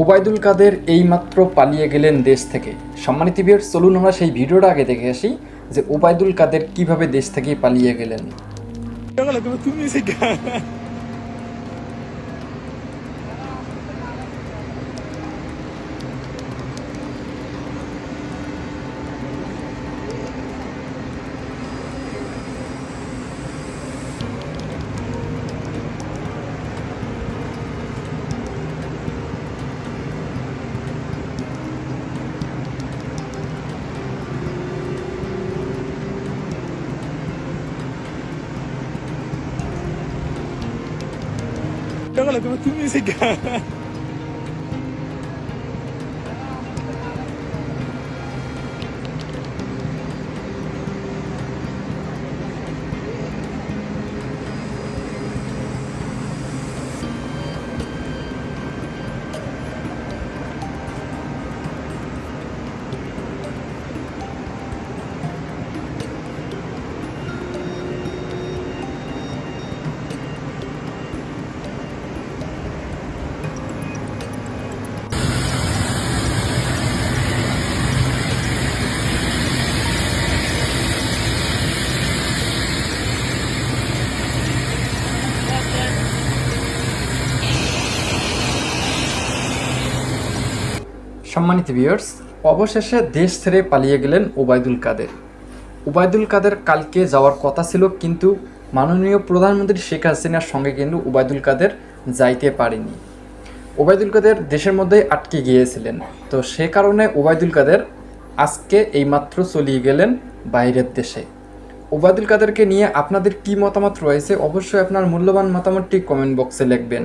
ওবায়দুল কাদের এইমাত্র পালিয়ে গেলেন দেশ থেকে। সম্মানিত বিয়ের চলুন আমরা সেই ভিডিওটা আগে দেখে আসি যে ওবায়দুল কাদের কীভাবে দেশ থেকে পালিয়ে গেলেন। Victor, elle a commencé musique. সম্মানিত ভিউয়ার্স অবশেষে দেশ ছেড়ে পালিয়ে গেলেন ওবায়দুল কাদের। ওবায়দুল কাদের কালকে যাওয়ার কথা ছিল, কিন্তু মাননীয় প্রধানমন্ত্রী শেখ হাসিনার সঙ্গে কিন্তু ওবায়দুল কাদের যাইতে পারেনি। ওবায়দুল কাদের দেশের মধ্যেই আটকে গিয়েছিলেন। তো সে কারণে ওবায়দুল কাদের আজকে এইমাত্র চলিয়ে গেলেন বাইরের দেশে। ওবায়দুল কাদেরকে নিয়ে আপনাদের কি মতামত রয়েছে? অবশ্যই আপনার মূল্যবান মতামতটি কমেন্ট বক্সে লিখবেন।